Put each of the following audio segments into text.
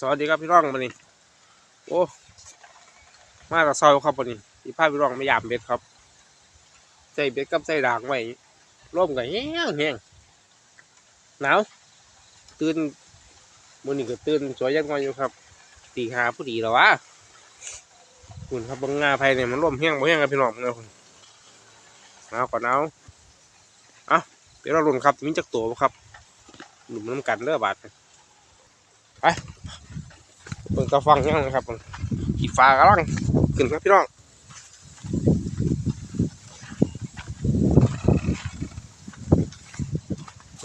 สวัสดีครับพี่ร่องวันนี้ โอ้มากับซอยครับวันนี้พี่พาพี่ร่องไม่ยามเบ็ดครับใส่เบ็ดกับใส่ด่างไว้ร่มกับแห้งแห้งหนาวตื่นมื้อนี้ก็ตื่นสวยยังงอยอยู่ครับตีหาผู้ดีแล้ววะคุณครับบังงาไผเนี่ยมันร่มแห้งบ่แห้งครับพี่น้องเนาะหนาวก่อนหนาวเอะเดี๋ยวเราลุ้นครับมีจักตัวครับหลุมน้ำกันเด้อบาดไป เปิดกระฟังยังนะครับขีฟ้ากำลังขึ้นครับพี่น้อง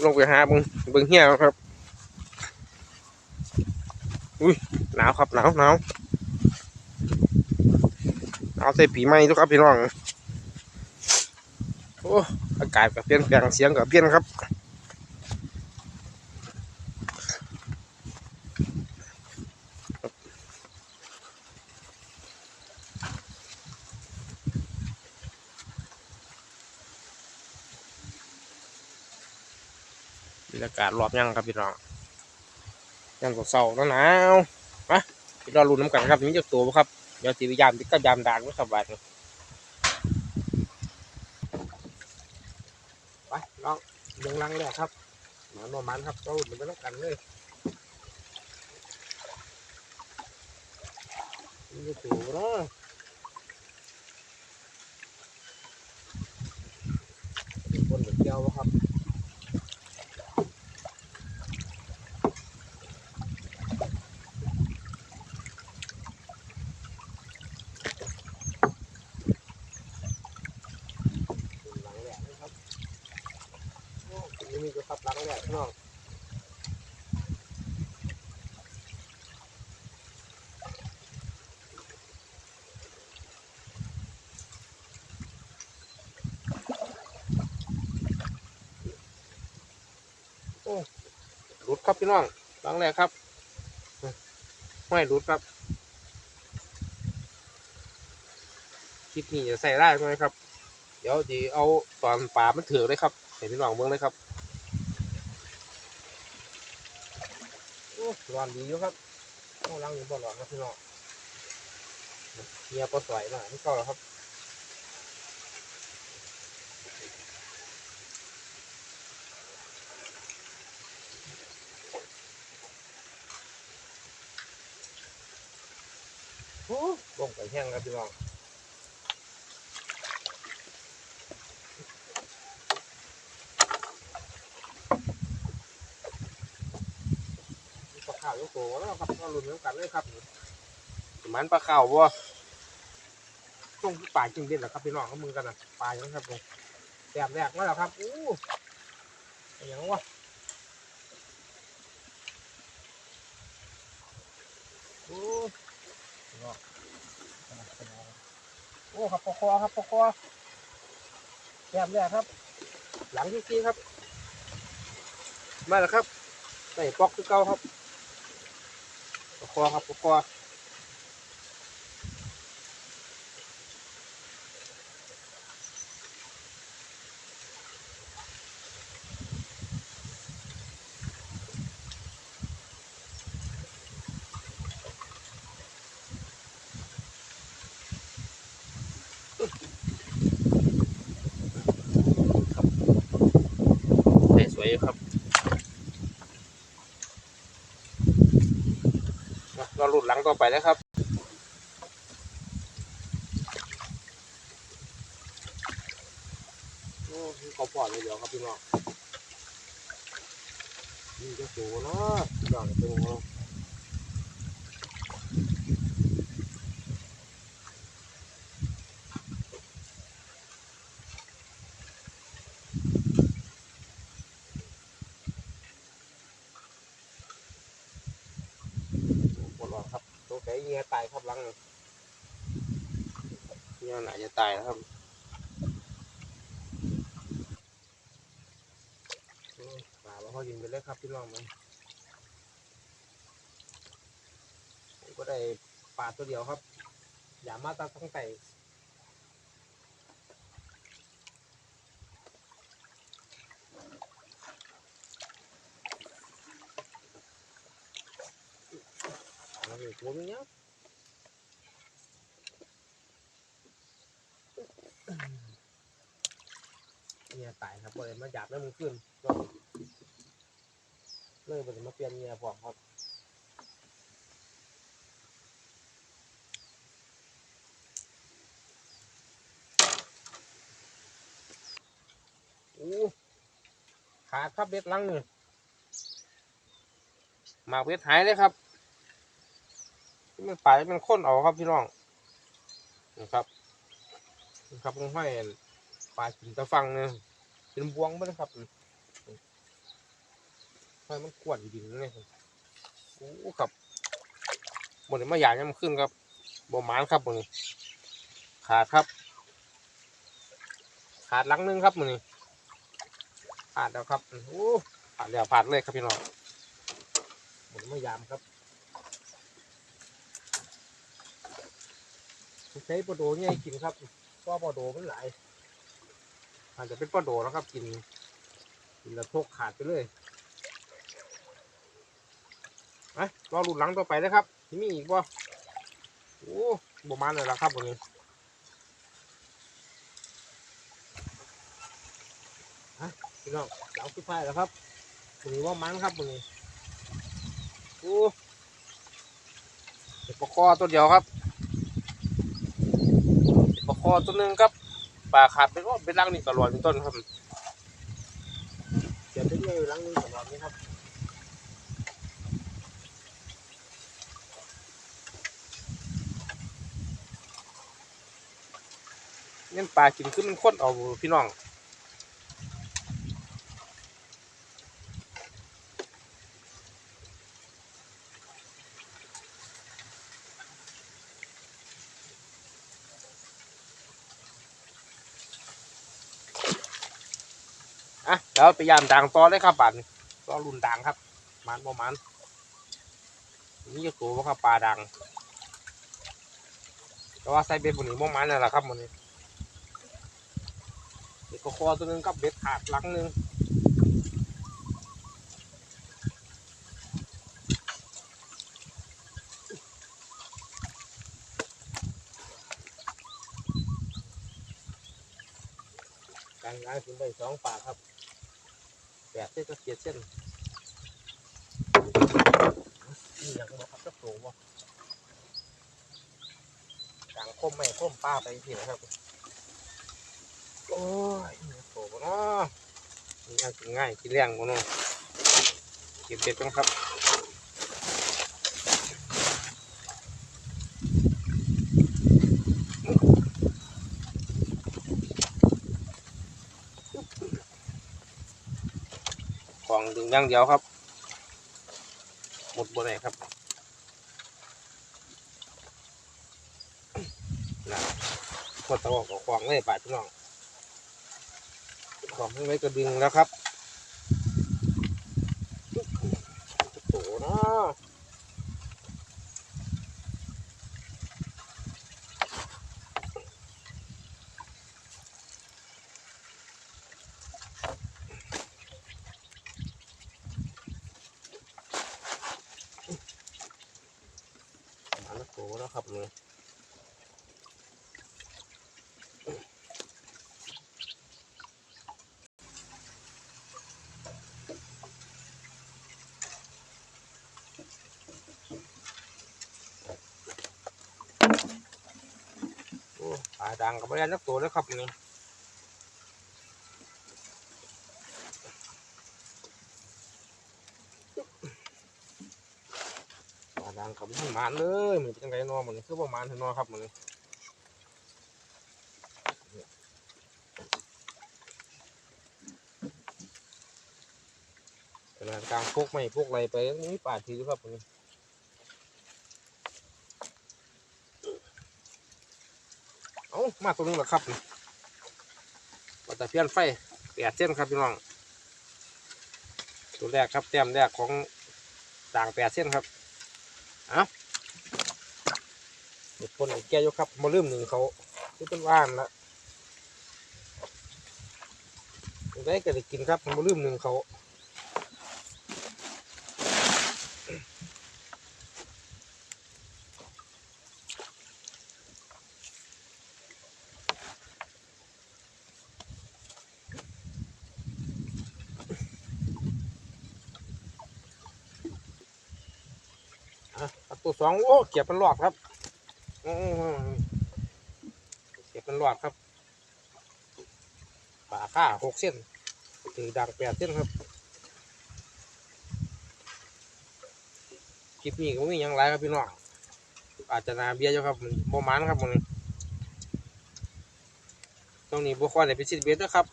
ลงไปหาเบึงเบึงเหี้ยครับ อุ้ยหนาวครับหนาวหนาวหนาวใส่ปีใหม่ทุกครับพี่น้องโอ้อากาศกับเปลี่ยนแปลงเสียงกับเปลี่ยนครับากาศรอบยังครับพี่น้องยังเศร้าหนาวมาพี่รอรุนน้ำกันครับมีเจ้าตัวครับเดี๋ยวสียามติดก็ยามด่างไม่สบายเลยไปลองเลี้ยงรังแรกครับหมาโนมันครับเราลุ้นไปน้ำกันเลยมีจาตัวเนาะคนเดียวครับ หลังแหลกนะครับโอ้ยมีกระสับหลังแหลกพี่น้องโอ้หลุดครับพี่น้องหลังแหลกครับห้อยหลุดครับคลิปนี้จะใส่ได้ไหมครับ เดี๋ยวจีเอาตอนปลามันถือเลยครับเห็นพี่น้องเบิ้งเลยครับโอ้ร้อนดีอยู่ครับโอ้ล้างอยู่บ่ร้อนครับพี่น้องเฮียปลาสวยมากนี่ก็แล้วครับโอ้ลงไป แห้งครับพี่น้องปลาขาวลูกโตแล้วครับก็ลุ้นน้ำกันเลยครับมันปลาขาวบ่ช่วงป่าจริงเด็ดเหรอครับพี่น้องก็มือกันนะปลาอย่างนั้นครับผมแบบแรกมาแล้วครับอู้อะไรอย่างวะโอ้โอ้ครับปกคอครับปกคอแยมแรกครับ หลังที่สี่ครับ มาแล้วครับใส่ปอกคือเก่าครับปกคอครับปกคอใส่สวยอยู่ครับอะ ก็ไปแล้วครับ โอ้ยเขาปอดเลยเดี๋ยวครับพี่น้องนี่จะสูเนาะพี่น้องจะสูเนาะปวดหลัง เงี้ยตายครับลังเงี้ยไหนจะตายครับปลาเขายิงไปเลยครับพี่น้องมันก็ได้ปลาตัวเดียวครับ อย่ามาตาตั้งแต่ นี่ตัวมันเนี้ยเนี่ยตายครับบ่ได้มาหยาบแล้วมึงขึ้นเลยบ่ได้มาเปลี่ยนเนี่ยพร้อมครับโอ้ขาดครับเบ็ดลังนี่หมาเบ็ดหายเลยครับ มันไปมันข้นเอาครับพี่น้องนะครับนะครับผมให้ปลากินตะฟังเนี่ยเป็นบวงไหมนะครับให้มันกวดอยู่ดินเลยโอ้ครับหมดเลยมาหยาดยังมันขึ้นครับบ่หมานครับมือนี้ ขาดครับ ขาดลังนึงครับมือนี้ขาดแล้วครับโอ้ขาดแล้วขาดเลยครับพี่น้องหมดมายามครับ ใช้ปลาโดเนี่ยกินครับเพราะปลาโดมันหลายอาจจะเป็นปลาโดนะครับกินกินแล้วทกขาดไปเลยไปรอรุ่นหลังต่อไปนะครับที่มีอีกบ่โอ้ประมาเลยละครับวันนี้พี่น้องเจ้าสุดท้ายแล้วครับมือนี้ว่ามันครับมือนี้โอ้เห็ดปลาคอตัวเดียวครับ คอตัวหนึ่งครับปลาขาดเป็นว่าเป็นรังนี่ตลอดเป็นต้นครับเดี๋ยวเป็นไงรังนี่ตลอดนี่ครับเงี้ยปลากินขึ้นมันข้นเอาพี่น้อง อะเดี๋ยวไปยามด่างต่อเลยครับบัดนี้ก็รุ่นด่างครับ มันประมาณนี่จะตัวว่าครับปลาด่างแต่ว่าใส่เบ็ดบนนี้ประมาณนั่นแหละครับมันนี้เด็กก็คอตัวหนึงกับเบ็ดขาดหลังหนึงการงานขึ้นไปสองปากครับ แปดเส้นก็เจ็ดเส้นนี่อยากบอกครับจะโผล่บ่กลางคมไม่คมป้าไปทีนะครับ โอ้ยโผล่บ่เนาะนี่ง่ายกินง่ายกินแรงบ่เนาะเก็บเบ็ดกันครับ องดึงย่างเดียวครับ หมดบนไหนครับนะกดตะวอกกับควงเลยป่าพี่น้องของไม่ไว้ก็ดึงแล้วครับโอ้โหนะมาแล้วโตแล้วครับเนี่ยโอ้ปลา ดังกับปลาแดงนักโตแล้วครับนี่ปลาดังกับมันมานเลยมันเป็นยังไงนอมันคือประมาณเท่าเนอครับมันขนาดกลางพวกไม่พวกอะไรไปนี่ป่าทีครับผม เอามาตัวนึงแล้วครับปลาตะเพียนไฟแปดเส้นครับพี่น้อง ตัวแรกครับแต้มแรกของด่างแปดเส้นครับเอาเด็กคนแก้ยกครับมาเริ่มหนึ่งเขาที่เป็นว่านละได้ก็ได้กินครับมาเริ่มหนึ่งเขา อะเอาตัว สองโอ้เกียบเป็นหลอดครับเกียบเป็นหลอดครับป่าค่าหกเส้นถือดังแปดเส้นครับคลิปนี้ก็มีอย่างไรครับพี่น้องอาจจะนาเบียร์อยู่ครับมันโมมันครับมันตรงนี้บุคคลไหนเป็นซิดเบสนะครับ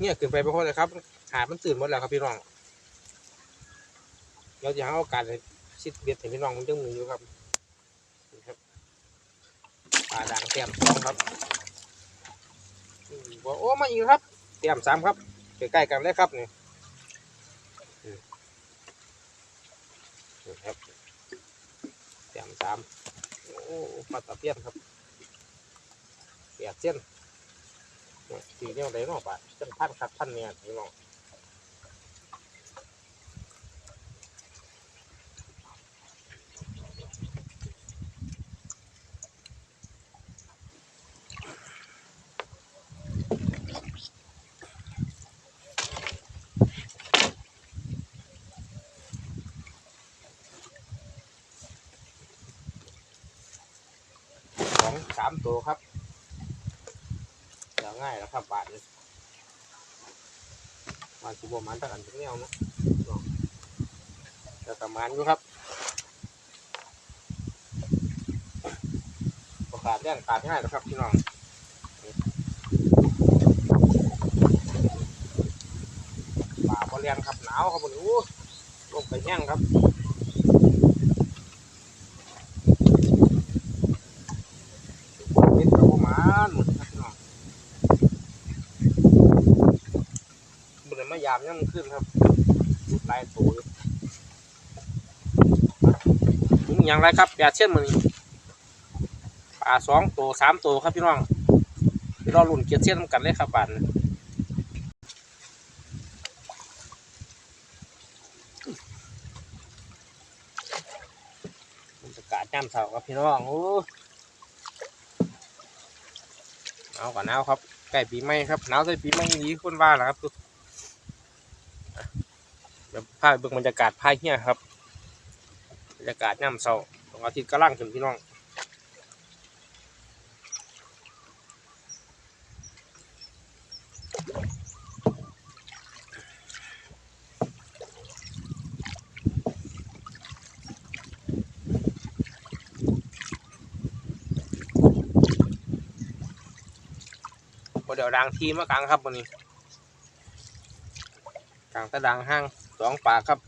เนี่ยขึ้นไปบุคคลเลยครับ หาดมันตื่นหมดแล้วครับพี่น้อง เราจะหาโอกาสให้ ซิดเบสให้พี่น้องมันจังมืออยู่ครับนี่ครับปลาด่างแต้มสองครับอืมบอกโอ้มาอีกครับแต้มสามครับใกล้ๆกันเลยครับนี่ครับแต้มสามโอ้ปลาตะเพียนครับแปดเส้นเนี่ยสีเนี่ยอะไรเนาะปลาจังพันครับพันเนี่ยพี่น้องามตัวครับจะง่ายแล้วครับบาทนี้มาสิบมันตั้งอันทั้งแนวเนาะเนาะแล้วก็มันอยู่ครับประกาศแจ้งขาดง่ายแล้วครับพี่น้องป่าบริเวณครับหนาวครับผมอู้ลมไปแห้งครับ เฮ็ดกับประมาณหมดครับพี่น้องบุญมา ยามยังขึ้นครับรุดลายตัวอยู่นี่อย่างไรครับอย่าเช่นมือนปลาสองตัวสามตัวครับพี่น้องพี่รอลุ่นเกียร์เช่นกันเลยครับบานบรรยากาศย่ำเสาครับพี่น้องโอ้หนาวกว่าหนาวครับใกล้ปีใหม่ครับหนาวใส่ปีใหม่นี้คนว่าแหละครับอะเดี๋ยวพาไปเบิ่งบรรยากาศภายเฮียครับ บรรยากาศย่ำเช้าตรงอาทิตย์กำลังขึ้นพี่น้องเดี๋ยวดังทีมากลางครับวันนี้กลางตะดังห้าง สองปากครับ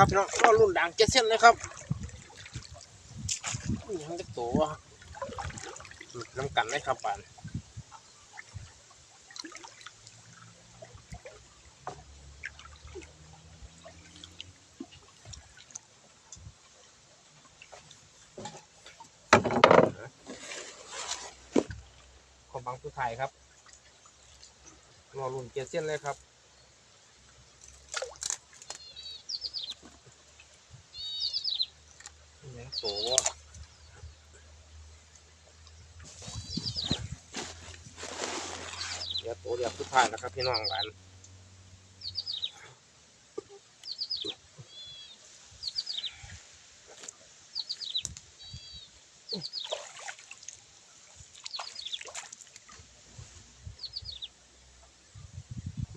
ครับพี่น้องก็รุ่นดังเจ็ดเส้นเลยครับนี่ยังจะตัวน้ำกันเลยครับปานของบาง สุดท้ายครับรอลุ่นเจ็ดเส้นเลยครับเลี้ยงโตเดี๋ยวโตเดี๋ยวสุดท้ายนะครับพี่น้องกัน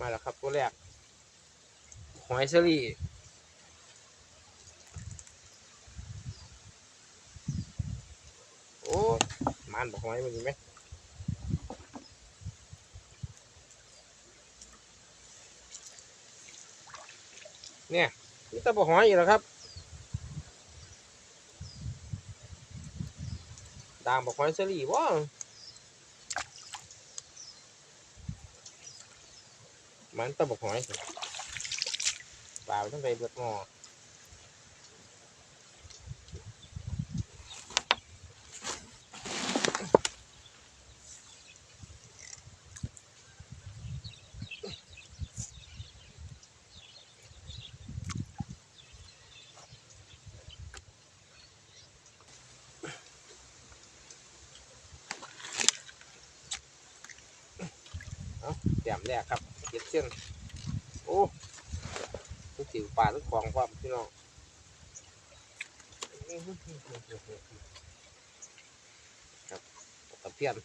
มานล้วครับตัว แรก หอยเชอรี่โอ้มันบอกหอยมันมีไหมเนี่ยนี่ตะบอกหอยอยู่แล้วครับด่างบอกหอยเสลีว้า มันตะบกหอยปล่าต้องไปเบิดหมอแต้มแรกครับ เจ็ดเส้นโอ้ทุกสิ่ป่าทุกของความพี่น้องครับตะเพียน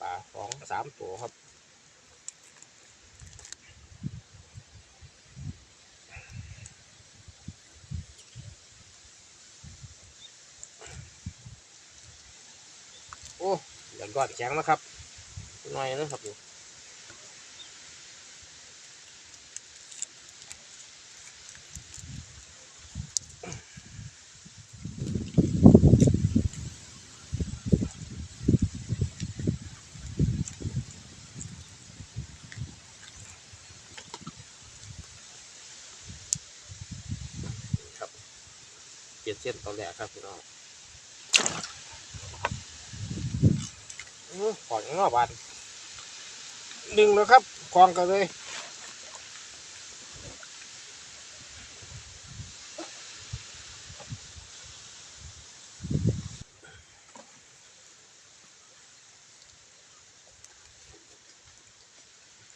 ป่าสองสามตัวครับ โอ้เดี๋ยว ก่อนแข็งนะครับหน่อยนะครับดูครับเปลี่ยนเส้นตอนแรกครับพี่น้อง หอขอนงอบานดึงแล้วครับกองกันเลย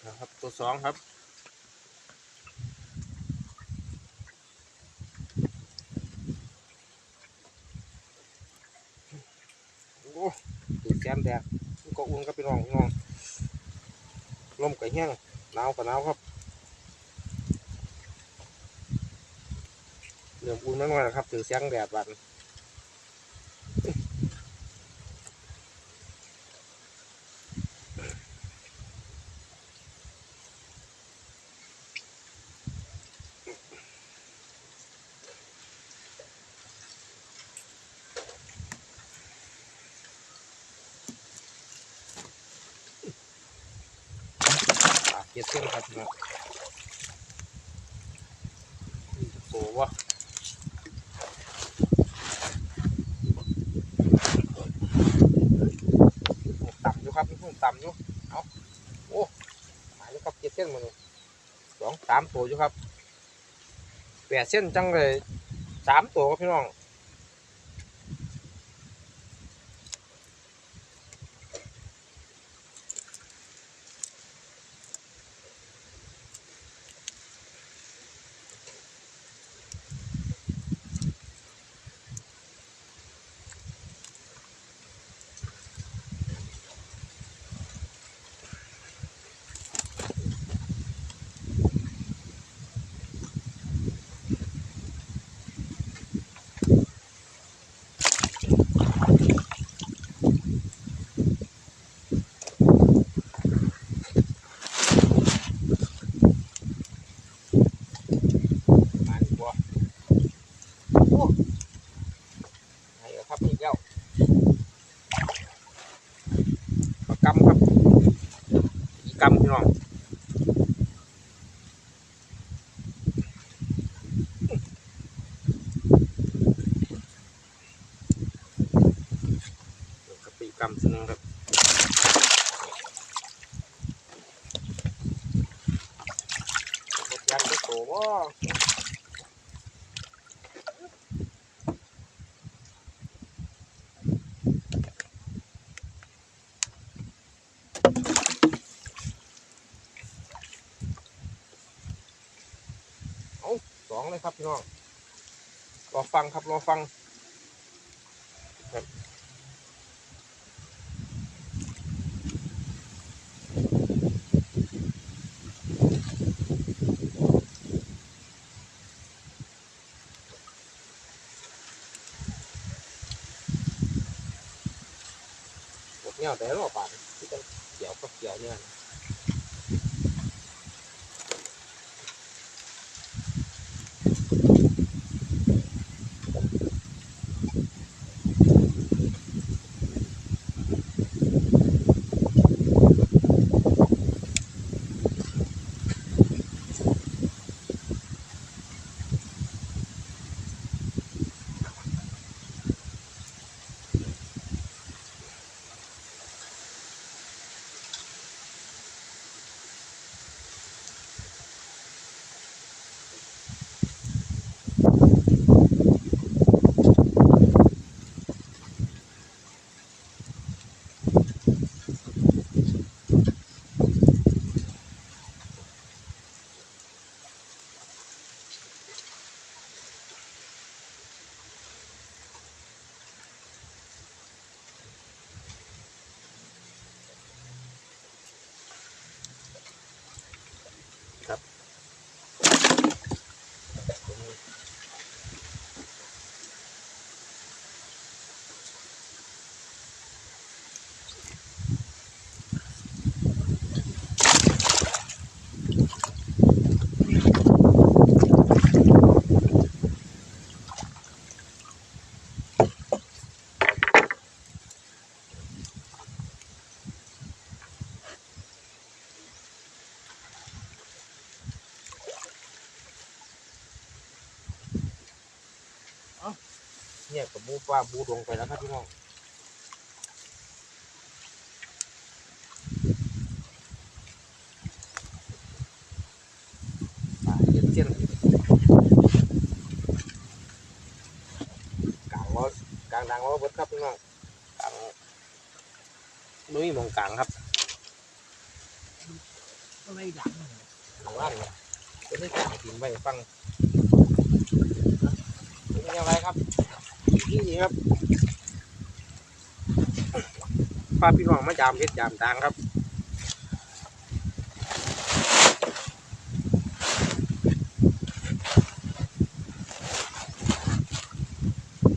นะครับตัวสองครับโอ้ตื่นแก้มแดงมัน ก็อุ่นกับพี่น้องน้องลมก็แห้งหนาวก็หนาวครับเริ่มอุ่นมากๆนะครับถือเสียงแดดบัน เก็ดเส้นครับนะโอ้วะต่ำอยู่ครับนี่ต่ำอยู่เอาโอ้หมายแล้วครับเก็ดเส้นมาเลยสองสามตัวอยู่ครับแปดเส้นจังเลยสามตัวครับพี่น้อง มาดีกว่าโอ้ไหนเอาครับอีกแล้วปลากำครับอีกกำพี่น้องเดี๋ยวกับปีกกำซึ่งครับรถยันรถโตว่สองเลยครับพี่น้องรอฟังครับรอฟังครับหมดเนี่ยแต่รอบป่านที่จะเกี่ยวก็ เกี่ยวเนี่ย เนี่ยกับบูฟ้าบูดวงไปแล้วครับพี่น้องปลาเย็นเส้นกลางว่ากลางดังว่าเบิดครับพี่น้องกลางนุ้ยมองกลางครับ อะไรดัง ข้างล่างเนี่ยจะได้กลางทิ้งไว้ฟังเป็นยังไงครับที่นี่ครับ พาพี่น้องมาจามเพชรจามตางครับ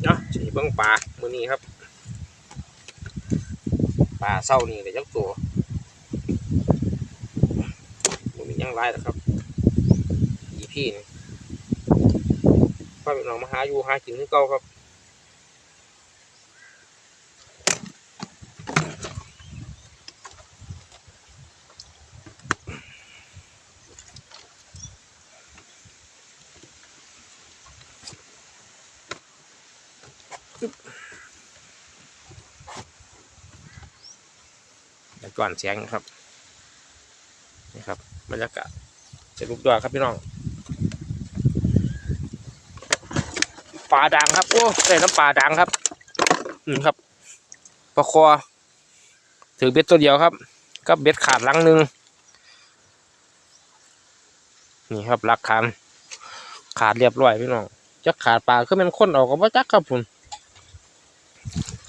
เนาะสีเบิ้งปลามือนี้ครับปลาเศร้านี่เลยยักตัวมันมียังไรล่ะครับอีพี่นี่พ่อพี่น้องมาหาอยู่หากินที่เก่าครับ แต่ก่อนแสงครับนี่ครับบรรยากาศจะลุกด้วยครับพี่น้องปลาดังครับโอ้ใส่น้ำปลาดังครับนี่ครับปลาคอถือเบ็ดตัวเดียวครับก็เบ็ดขาดลังหนึ่งนี่ครับหลักฐานขาดเรียบร้อยพี่น้องจะขาดปลาคือมันค้นออกก็บ่จักครับผม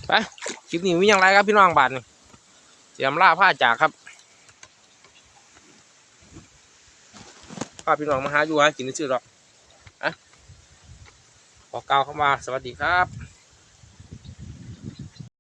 ไปคลิปนี้มีอย่างไรครับพี่น้องบาทนี่ เตรียมล่าผ้าจากครับพาพี่น้องมาหาอยู่หากินชื่อหรอกอะขอกล่าวเข้ามาสวัสดีครับ